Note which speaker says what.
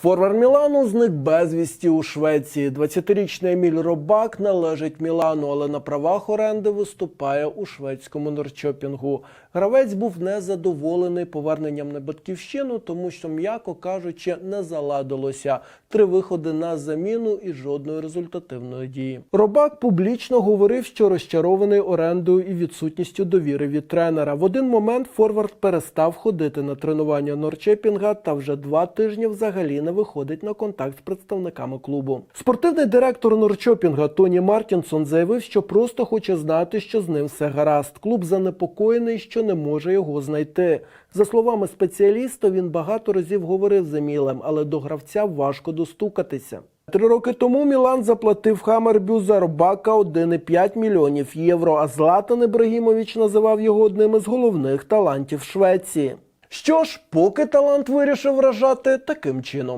Speaker 1: Форвард Мілану зник безвісті у Швеції. 20-річний Еміль Робак належить Мілану, але на правах оренди виступає у шведському Норчопінгу. Гравець був незадоволений поверненням на батьківщину, тому що, м'яко кажучи, не заладилося. Три виходи на заміну і жодної результативної дії. Робак публічно говорив, що розчарований орендою і відсутністю довіри від тренера. В один момент Форвард перестав ходити на тренування Норчепінга та вже два тижні взагалі не виходить на контакт з представниками клубу. Спортивний директор Норчопінга Тоні Мартінсон заявив, що просто хоче знати, що з ним все гаразд. Клуб занепокоєний, що не може його знайти. За словами спеціаліста, він багато разів говорив з Емілем, але до гравця важко достукатися. Три роки тому Мілан заплатив Хамербю за Робака 1,5 мільйонів євро, а Златан Ібрагімович називав його одним із головних талантів Швеції. Що ж, поки талант вирішив вражати таким чином.